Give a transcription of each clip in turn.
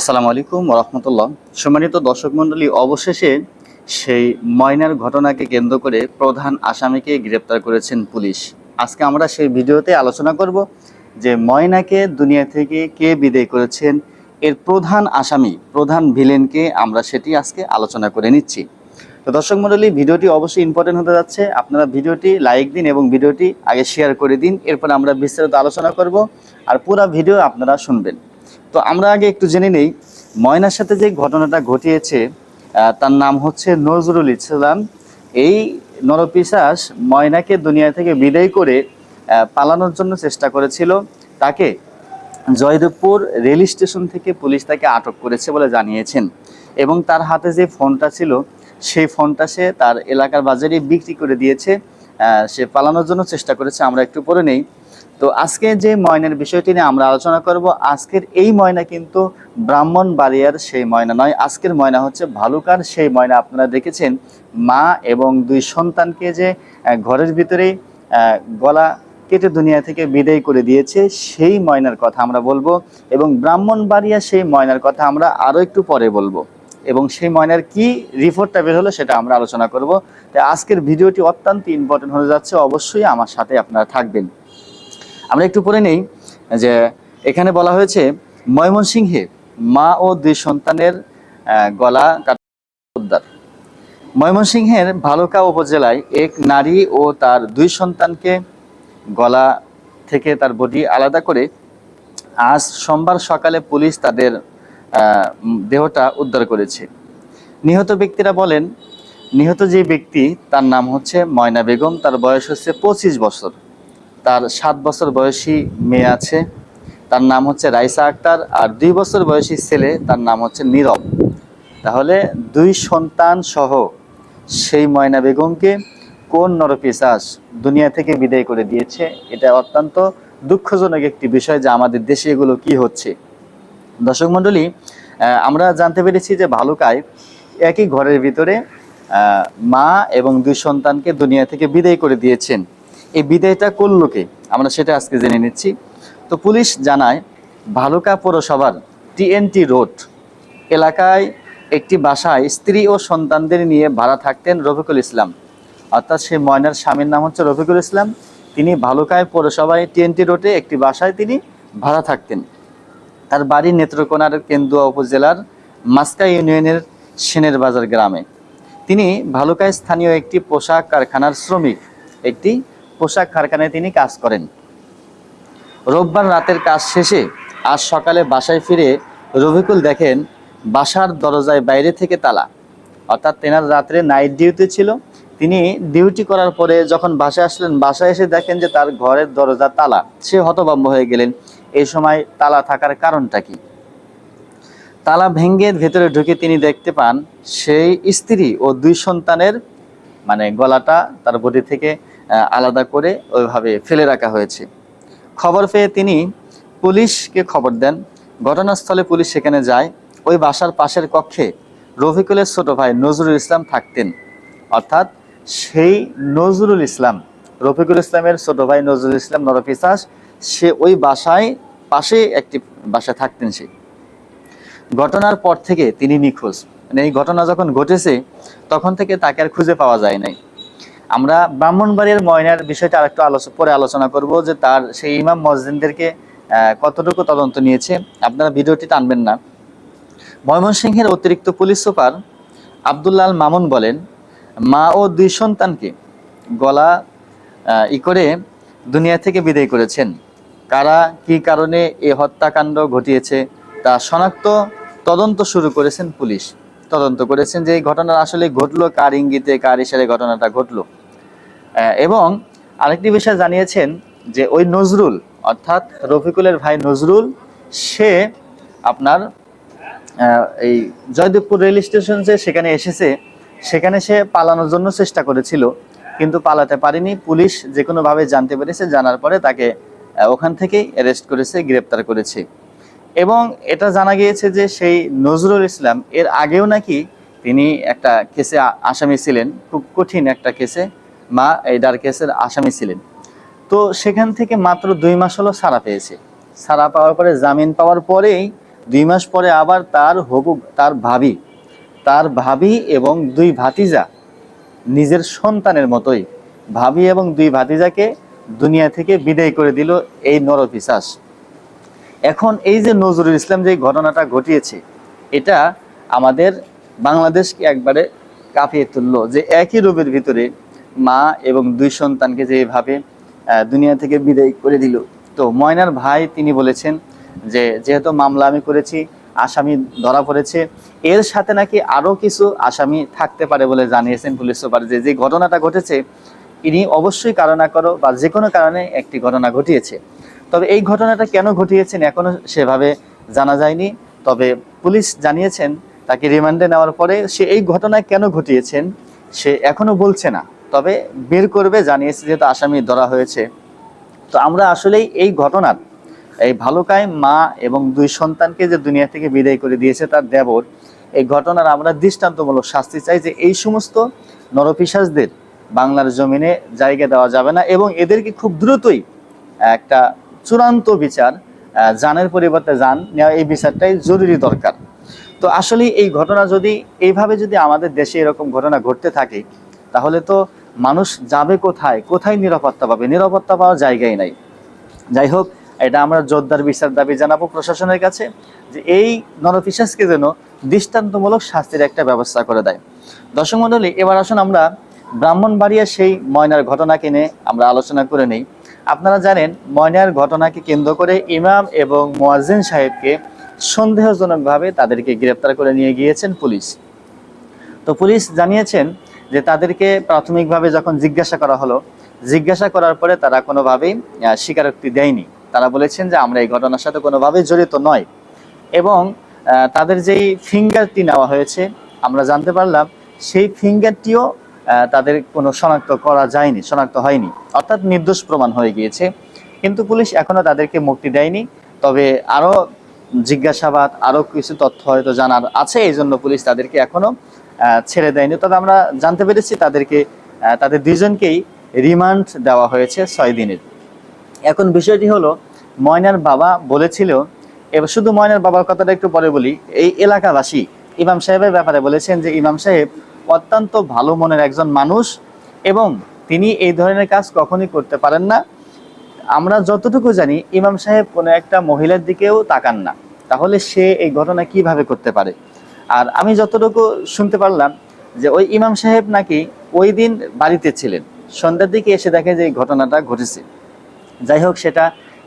আসসালামু আলাইকুম রহমতুল্লাহ। সম্মানিত দর্শক মণ্ডলী, অবশেষে সেই ময়নার ঘটনাকে কেন্দ্র করে প্রধান আসামিকে গ্রেপ্তার করেছেন পুলিশ। আজকে আমরা সেই ভিডিওতে আলোচনা করব যে ময়নাকে দুনিয়া থেকে কে বিদায় করেছেন, এর প্রধান আসামি, প্রধান ভিলেনকে আমরা সেটি আজকে আলোচনা করে নিচ্ছি। তো দর্শক মণ্ডলী, ভিডিওটি অবশ্যই ইম্পর্টেন্ট হতে যাচ্ছে। আপনারা ভিডিওটি লাইক দিন এবং ভিডিওটি আগে শেয়ার করে দিন। এরপর আমরা বিস্তারিত আলোচনা করব আর পুরো ভিডিও আপনারা শুনবেন। তো আমরা আগে একটু জেনে নেই, ময়নার সাথে যে ঘটনাটা ঘটিয়েছে তার নাম হচ্ছে নজরুল ইসলাম। এই নরপিশাস ময়নাকে দুনিয়া থেকে বিদায় করে পালানোর জন্য চেষ্টা করেছিল। তাকে জয়দেবপুর রেল স্টেশন থেকে পুলিশ তাকে আটক করেছে বলে জানিয়েছেন। এবং তার হাতে যে ফোনটা ছিল, সেই ফোনটা সে তার এলাকার বাজারে বিক্রি করে দিয়েছে। সে পালানোর জন্য চেষ্টা করেছে, আমরা একটু পরে নেই। তো আজকে যে ময়নার বিষয়টি নিয়ে আমরা আলোচনা করব, আজকের এই ময়না কিন্তু ব্রাহ্মণ বাড়িয়ার সেই ময়না নয়। আজকের ময়না হচ্ছে ভালুকার সেই ময়না। আপনারা দেখেছেন, মা এবং দুই সন্তানকে যে ঘরের ভিতরে গলা কেটে দুনিয়া থেকে বিদায় করে দিয়েছে, সেই ময়নার কথা আমরা বলব এবং ব্রাহ্মণবাড়িয়া সেই ময়নার কথা আমরা আরও একটু পরে বলব এবং সেই ময়নার কি রিপোর্টটা বের হলো সেটা আমরা আলোচনা করব। তাই আজকের ভিডিওটি অত্যন্ত ইম্পর্টেন্ট হয়ে যাচ্ছে। অবশ্যই আমার সাথে আপনারা থাকবেন। আমরা একটু পরে নেই, যে এখানে বলা হয়েছে, ময়মনসিংহে মা ও দুই সন্তানের গলা কাটা উদ্ধার। ময়মনসিংহের ভালুকা উপজেলায় এক নারী ও তার দুই সন্তানকে গলা থেকে তার বডি আলাদা করে আজ সোমবার সকালে পুলিশ তাদের দেহটা উদ্ধার করেছে। নিহত ব্যক্তিরা বলেন, নিহত যে ব্যক্তি তার নাম হচ্ছে ময়না বেগম, তার বয়স হচ্ছে পঁচিশ বছর। তার সাত বছর বয়সী মেয়ে আছে। তার নাম হচ্ছে রাইসা আক্তার আর দুই বছর বয়সী ছেলে তার নাম হচ্ছে নীরব। তাহলে দুই সন্তান সহ সেই ময়না বেগমকে কোন নরপিসাস দুনিয়া থেকে বিদায় করে দিয়েছে, এটা অত্যন্ত দুঃখজনক একটি বিষয় যে আমাদের দেশে এগুলো কি হচ্ছে। দর্শক মণ্ডলী আমরা জানতে পেরেছি যে ভালুকায় একই ঘরের ভিতরে মা এবং দুই সন্তানকে দুনিয়া থেকে বিদায় করে দিয়েছেন। এই বিদায়টা করল কে? আমরা সেটা আজকে জেনে নিচ্ছি। তো পুলিশ জানায়, ভালুকা পৌরসভার টিএনটি রোড এলাকায় একটি বাসায় স্ত্রী ও সন্তানদের নিয়ে ভাড়া থাকতেন রফিকুল ইসলাম। অর্থাৎ সেই ময়নার স্বামীর নাম হচ্ছে রফিকুল ইসলাম। তিনি ভালুকায় পৌরসভায় টিএনটি রোডে একটি বাসায় তিনি ভাড়া থাকতেন। তার বাড়ি নেত্রকোনার কেন্দুয়া উপজেলার মাস্কা ইউনিয়নের সেনের বাজার গ্রামে। তিনি ভালুকায় স্থানীয় একটি পোশাক কারখানার শ্রমিক, একটি পোশাক কারখানায় তিনি কাজ করেন। রোববার রাতের কাজ শেষে আজ সকালে বাসায় ফিরে রফিকুল দেখেন বাসার দরজায় বাইরে থেকে তালা। অর্থাৎ তেনার রাত্রে নাইট ডিউটি ছিল। তিনি ডিউটি করার পরে যখন বাসায় আসলেন, বাসায় এসে দেখেন যে তার ঘরের দরজা তালা। সে হতভম্ব হয়ে গেলেন। এই সময় তালা থাকার কারণটা কি? তালা ভেঙ্গে ভেতরে ঢুকে তিনি দেখতে পান, সেই স্ত্রী ও দুই সন্তানের মানে গলাটা তার বডি থেকে আলাদা করে ওইভাবে ফেলে রাখা হয়েছে। খবর পেয়ে তিনি পুলিশকে খবর দেন, ঘটনাস্থলে পুলিশ সেখানে যায়, ওই বাসার পাশের কক্ষে রফিকুলের ছোট ভাই নজরুল ইসলাম থাকতেন। অর্থাৎ সেই নজরুল ইসলাম, রফিকুল ইসলামের ছোট ভাই নজরুল ইসলাম নরফিসাস সে ওই বাসায় পাশে একটি বাসায় থাকতেন সে। ঘটনার পর থেকে তিনি নিখোঁজ। মানে এই ঘটনা যখন ঘটেছে, তখন থেকে তাকে আর খুঁজে পাওয়া যায় নাই। আমরা ব্রাহ্মণবাড়িয়ার ময়নার বিষয়টা আরেকটু আলোচনা পরে আলোচনা করব যে তার সেই ইমাম মসজিদদেরকে কতটুকু তদন্ত নিয়েছে। আপনারা ভিডিওটি টানবেন না। ময়মনসিংহের অতিরিক্ত পুলিশ সুপার আবদুল্লাল মামুন বলেন, মা ও দুই সন্তানকে গলা ই করে দুনিয়া থেকে বিদায় করেছেন। কারা, কি কারণে এ হত্যাকাণ্ড ঘটিয়েছে তা শনাক্ত তদন্ত শুরু করেছেন পুলিশ। তদন্ত করেছেন যে এই ঘটনা আসলে ঘটলো কার ইঙ্গিতে, কার ইশারে ঘটনাটা ঘটলো। এবং আরেকটি বিষয় জানিয়েছেন যে ওই নজরুল, অর্থাৎ রফিকুলের ভাই নজরুল, সে আপনার এই জয়দেবপুর রেল স্টেশন যে সেখানে এসেছে, সেখানে সে পালানোর জন্য চেষ্টা করেছিল, কিন্তু পালাতে পারেনি। পুলিশ যে কোনোভাবে জানতে পেরেছে, জানার পরে তাকে ওখান থেকেই অ্যারেস্ট করেছে, গ্রেপ্তার করেছে। এবং এটা জানা গিয়েছে যে সেই নজরুল ইসলাম, এর আগেও নাকি তিনি একটা কেসে আসামি ছিলেন, খুব কঠিন একটা কেসে মা এই ডার কেসের আসামি ছিলেন। তো সেখান থেকে মাত্র দুই মাস হলো ছাড়া পেয়েছে। ছাড়া পাওয়ার পরে, জামিন পাওয়ার পরেই দুই মাস পরে আবার তার হবু, তার ভাবি তার ভাবি এবং দুই ভাতিজা নিজের সন্তানের মতোই, ভাবি এবং দুই ভাতিজাকে দুনিয়া থেকে বিদায় করে দিল এই নরপিসাস এখন এই যে নজরুল ইসলাম যে ঘটনাটা ঘটিয়েছে, এটা আমাদের বাংলাদেশকে একবারে কাঁপিয়ে তুললো যে একই রূপের ভিতরে মা এবং দুই সন্তানকে যেভাবে দুনিয়া থেকে বিদায় করে দিল। তো ময়নার ভাই তিনি বলেছেন যে, যেহেতু মামলা আমি করেছি, আসামি ধরা পড়েছে, এর সাথে নাকি আরও কিছু আসামি থাকতে পারে বলে জানিয়েছেন পুলিশ সুপার। যে যে ঘটনাটা ঘটেছে, ইনি অবশ্যই কারও না করো বা যে কোনো কারণে একটি ঘটনা ঘটিয়েছে। তবে এই ঘটনাটা কেন ঘটিয়েছেন এখনও সেভাবে জানা যায়নি। তবে পুলিশ জানিয়েছেন, তাকে রিমান্ডে নেওয়ার পরে সে এই ঘটনা কেন ঘটিয়েছেন, সে এখনও বলছে না। তবে বের করবে, জানিয়েছে যেহেতু আসামি ধরা হয়েছে। তো আমরা আসলেই এই ঘটনার, এই ভালুকায় মা এবং দুই সন্তানকে যে দুনিয়া থেকে বিদায় করে দিয়েছে তার দেবর, এই ঘটনার আমরা দৃষ্টান্তমূলক শাস্তি চাই যে এই সমস্ত নরপিসাসদের বাংলার জমিনে জায়গা দেওয়া যাবে না এবং এদেরকে খুব দ্রুতই একটা চূড়ান্ত বিচার জানের পরিবর্তে জান নেওয়া এই বিচারটাই জরুরি দরকার। তো আসলে এই ঘটনা যদি, এইভাবে যদি আমাদের দেশে এরকম ঘটনা ঘটতে থাকে, তাহলে তো মানুষ যাবে কোথায়? কোথায় নিরাপত্তা পাবে? নিরাপত্তা পাওয়ার জায়গাই নাই। যাই হোক, এটা আমরা জোরদার বিচার দাবি জানাব প্রশাসনের কাছে যে এই নরপিসাসকে যেন দৃষ্টান্তমূলক শাস্তির একটা ব্যবস্থা করে দেয়। দর্শক মণ্ডলী, এবার আসুন আমরা ব্রাহ্মণবাড়িয়া সেই ময়নার ঘটনাকে নিয়ে আমরা আলোচনা করে নিই। আপনারা জানেন, ময়নার ঘটনাকে কেন্দ্র করে ইমাম এবং মোয়াজ্জিন সাহেবকে সন্দেহজনকভাবে তাদেরকে গ্রেপ্তার করে নিয়ে গিয়েছেন পুলিশ। তো পুলিশ জানিয়েছেন যে তাদেরকে প্রাথমিকভাবে যখন জিজ্ঞাসা করা হলো জিজ্ঞাসা করার পরে তারা কোনোভাবেই স্বীকারোক্তি দেয়নি। তারা বলেছেন যে আমরা এই ঘটনার সাথে কোনোভাবেই জড়িত নয়। এবং তাদের যেই ফিঙ্গারটি নেওয়া হয়েছে আমরা জানতে পারলাম সেই ফিঙ্গারটিও তাদের কোনো শনাক্ত করা যায়নি শনাক্ত হয়নি। অর্থাৎ নির্দোষ প্রমাণ হয়ে গিয়েছে। কিন্তু পুলিশ এখনও তাদেরকে মুক্তি দেয়নি। তবে আরও জিজ্ঞাসাবাদ আরও কিছু তথ্য হয়তো জানার আছে এই জন্য পুলিশ তাদেরকে এখনও আহ, ছেড়ে দেয়নি। তবে আমরা জানতে পেরেছি তাদেরকে তাদের দুজনকেই রিমান্ড দেওয়া হয়েছে ছয় দিনের। এখন বিষয়টি হলো, ময়নার বাবা বলেছিল, এবার শুধু ময়নার বাবার কথাটা একটু পরে বলি, এই এলাকাবাসী, ইমাম সাহেবের ব্যাপারে বলেছেন যে ইমাম সাহেব অত্যন্ত ভালো মনের একজন মানুষ এবং তিনি এই ধরনের কাজ কখনই করতে পারেন না। আমরা যতটুকু জানি, ইমাম সাহেব কোনো একটা মহিলার দিকেও তাকান না। তাহলে সে এই ঘটনা কীভাবে করতে পারে? আর আমি যতটুকু শুনতে পারলাম যে ওই ইমাম সাহেব নাকি ওই দিন বাড়িতে ছিলেন। সন্ধ্যার দিকে এসে দেখে যে এই ঘটনাটা ঘটেছে। যাই হোক, সেটা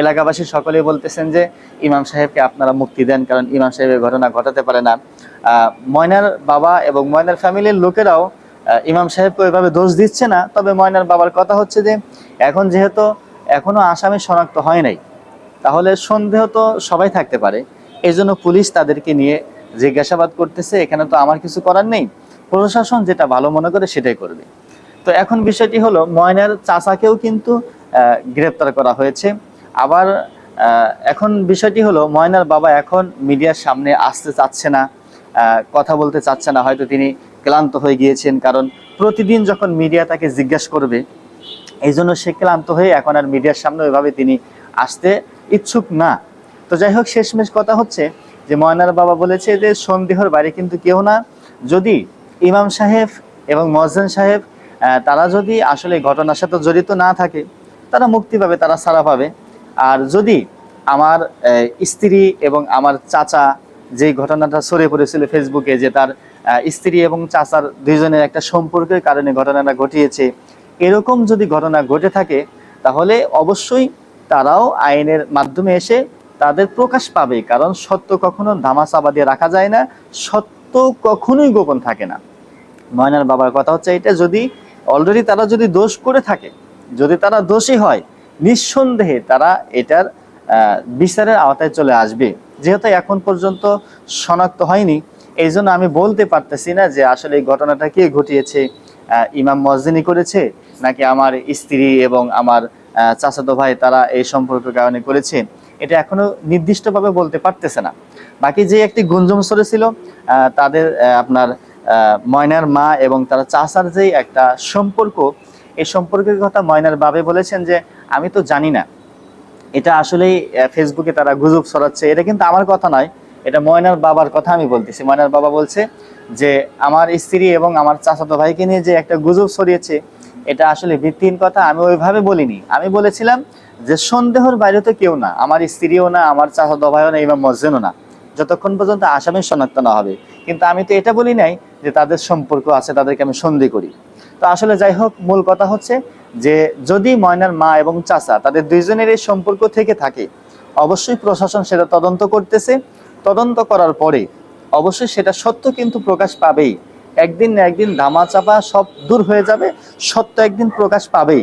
এলাকাবাসী সকলেই বলতেছেন যে ইমাম সাহেবকে আপনারা মুক্তি দেন, কারণ ইমাম সাহেবের ঘটনা ঘটাতে পারে না। ময়নার বাবা এবং ময়নার ফ্যামিলির লোকেরাও ইমাম সাহেবকে ওইভাবে দোষ দিচ্ছে না। তবে ময়নার বাবার কথা হচ্ছে যে, এখন যেহেতু এখনও আসামি শনাক্ত হয় নাই, তাহলে সন্দেহ তো সবাই থাকতে পারে। এই জন্য পুলিশ তাদেরকে নিয়ে জিজ্ঞাসাবাদ করতেছে, এখানে তো আমার কিছু করার নেই। প্রশাসন যেটা ভালো মনে করে সেটাই করবে। তো এখন বিষয়টি হলো, ময়নার চাচাকেও কিন্তু গ্রেপ্তার করা হয়েছে। আবার এখন বিষয়টি হলো, ময়নার বাবা এখন মিডিয়ার সামনে আসতে চাচ্ছে না কথা বলতে চাচ্ছে না। হয়তো তিনি ক্লান্ত হয়ে গিয়েছেন, কারণ প্রতিদিন যখন মিডিয়া তাকে জিজ্ঞাসা করবে, এই জন্য সে ক্লান্ত হয়ে এখন আর মিডিয়ার সামনে ওইভাবে তিনি আসতে ইচ্ছুক না। তো যাই হোক, শেষমেশ কথা হচ্ছে যে ময়নার বাবা বলেছে যে সন্দেহর বাইরে কিন্তু কেউ না। যদি ইমাম সাহেব এবং মহসেন সাহেব তারা যদি আসলে ঘটনার সাথে জড়িত না থাকে, তারা মুক্তি পাবে, তারা সারা পাবে। আর যদি আমার স্ত্রী এবং আমার চাচা যেই ঘটনাটা ছড়িয়ে পড়েছিল ফেসবুকে যে তার স্ত্রী এবং চাচার দুইজনের একটা সম্পর্কের কারণে ঘটনাটা ঘটিয়েছে, এরকম যদি ঘটনা ঘটে থাকে, তাহলে অবশ্যই তারাও আইনের মাধ্যমে এসে তাদের প্রকাশ পাবে, কারণ সত্য কখনো ধামাচাপা দিয়ে রাখা যায় না, সত্য কখনোই গোপন থাকে না। ময়নার বাবার কথা হচ্ছে এটা, যদি অলরেডি তারা যদি দোষ করে থাকে, যদি তারা দোষী হয়, নিঃসন্দেহে তারা এটার বিচারের আওতায় চলে আসবে। যেহেতু এখন পর্যন্ত শনাক্ত হয়নি এই জন্য আমি বলতে পারতেছি না যে আসলে এই ঘটনাটা কে ঘটিয়েছে ইমাম মসজিনি করেছে, নাকি আমার স্ত্রী এবং আমার চাচাতো ভাই তারা এই সম্পর্কের কারণে করেছে। এটা এখনও নির্দিষ্টভাবে বলতে পারতেছে না। বাকি যে একটি গুঞ্জন ছিল তাদের আপনার ময়নার মা এবং তারা চাচার যে একটা সম্পর্ক, এই সম্পর্কের কথা ময়নার বাবে বলেছেন যে, আমি তো জানি না। এটা আসলেই ফেসবুকে তারা গুজব ছড়াচ্ছে। এটা কিন্তু আমার কথা নয়, এটা ময়নার বাবার কথা আমি বলতেছি। ময়নার বাবা বলছে যে, আমার স্ত্রী এবং আমার চাচাতো ভাইকে নিয়ে যে একটা গুজব ছড়িয়েছে, এটা আসলে ভিত্তিহীন কথা। আমি ওইভাবে বলিনি। আমি বলেছিলাম যে সন্দেহর বাইরে তো কেউ না, আমার স্ত্রীও না, আমার চাচাতো ভাইও না, ইমাম মসজিদও না। যতক্ষণ পর্যন্ত আসামি শনাক্ত না হবে, কিন্তু আমি তো এটা বলি নাই যে তাদের সম্পর্ক আছে, তাদেরকে আমি সন্দেহ করি। তো আসলে যাই হোক, মূল কথা হচ্ছে যে যদি ময়নার মা এবং চাচা তাদের দুইজনের এই সম্পর্ক থেকে থাকে, অবশ্যই প্রশাসন সেটা তদন্ত করতেছে। তদন্ত করার পরে অবশ্যই সেটা সত্য কিন্তু প্রকাশ পাবেই। একদিন না একদিন ধামা চাপা সব দূর হয়ে যাবে, সত্য একদিন প্রকাশ পাবেই।